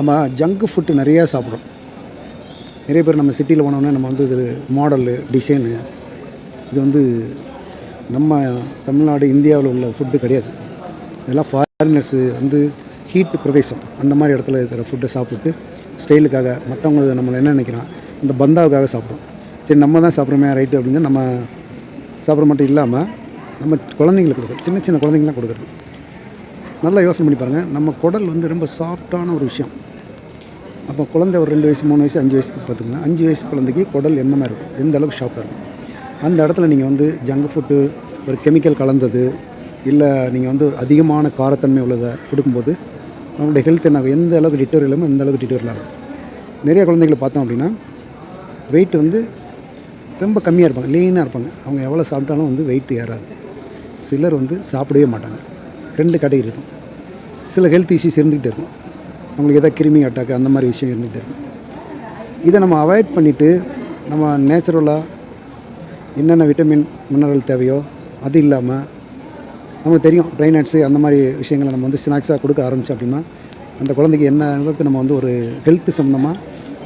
நம்ம junk food நிறையா சாப்பிட்றோம். நிறைய பேர் நம்ம சிட்டியில் போனோன்னே நம்ம வந்து இது மாடலு டிசைனு இது வந்து நம்ம தமிழ்நாடு இந்தியாவில் உள்ள ஃபுட்டு கிடையாது. இதெல்லாம் ஃபாரினர்ஸு வந்து ஹீட் பிரதேசம். அந்த மாதிரி இடத்துல இருக்கிற ஃபுட்டை சாப்பிட்டு ஸ்டைலுக்காக மற்றவங்க நம்மளை என்ன நினைக்கிறான்? இந்த பந்தாவுக்காக சாப்பிட்றோம். சரி நம்ம தான் சாப்பிட்றோமே ரைட்டு அப்படின்னு நம்ம சாப்பிட்ற மட்டும் இல்லாமல் நம்ம குழந்தைங்களுக்கு கொடுக்குறது. சின்ன சின்ன குழந்தைங்களாம் கொடுக்குறது. நல்லா யோசனை பண்ணி பாருங்கள் நம்ம குடல் வந்து ரொம்ப சாஃப்டான ஒரு விஷயம். அப்போ குழந்தை ஒரு ரெண்டு வயசு மூணு வயசு அஞ்சு வயசுக்கு பார்த்துக்கோங்க. அஞ்சு வயசு குழந்தைக்கு குடல் எந்த மாதிரி இருக்கும்? எந்த அளவுக்கு ஷார்ப்பாக இருக்கும்? அந்த இடத்துல நீங்கள் வந்து ஜங்க் ஃபுட்டு ஒரு கெமிக்கல் கலந்தது இல்லை நீங்கள் வந்து அதிகமான காரத்தன்மை உள்ளதை கொடுக்கும்போது அவங்களுடைய ஹெல்த் என்ன எந்த அளவுக்கு டிட்டோரியலாமோ எந்த அளவுக்கு டிட்டோர் ஆகும். நிறைய குழந்தைகளை பார்த்தோம் அப்படின்னா வெயிட் வந்து ரொம்ப கம்மியாக இருப்பாங்க லீனாக இருப்பாங்க. அவங்க எவ்வளோ சாப்பிட்டாலும் வந்து வெயிட் ஏறாது. சிலர் வந்து சாப்பிடவே மாட்டாங்க. ரெண்டு கேட்டகரி இருக்கும். சில ஹெல்த் இஷ்யூஸ் இருந்துகிட்டே இருக்கும். அவங்களுக்கு எதாவது கிருமி அட்டாக்கு அந்த மாதிரி விஷயம் இருந்துகிட்டு இருக்கும். இதை நம்ம அவாய்ட் பண்ணிவிட்டு நம்ம நேச்சுரலாக என்னென்ன விட்டமின் மினரல் தேவையோ அது இல்லாமல் நமக்கு தெரியும் ட்ரை நட்ஸு அந்த மாதிரி விஷயங்களை நம்ம வந்து ஸ்நாக்ஸாக கொடுக்க ஆரம்பித்தோம் அப்படின்னா அந்த குழந்தைக்கு என்ன அளவுக்கு நம்ம வந்து ஒரு ஹெல்த் சம்மந்தமாக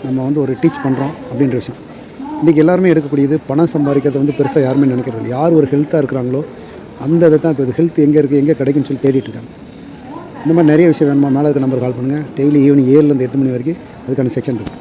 நம்ம வந்து ஒரு டீச் பண்ணுறோம் அப்படின்ற விஷயம். இன்றைக்கி எல்லாருமே எடுக்கக்கூடியது பணம் சம்பாதிக்கிறது வந்து பெருசாக யாருமே நினைக்கிறது யார் ஒரு ஹெல்த்தாக இருக்கிறாங்களோ அந்த இதை தான் இப்போ ஹெல்த் எங்கே இருக்குது எங்கே கிடைக்குன்னு சொல்லி தேடிட்டு இருக்காங்க. இந்த மாதிரி நிறைய விஷயம் வேணுமா? மேலே இருக்க நம்பர் கால் பண்ணுங்கள் டெய்லி ஈவினிங் ஏழுலேருந்து எட்டு மணி வரைக்கும் அதுக்கான செக்ஷன் இருக்குது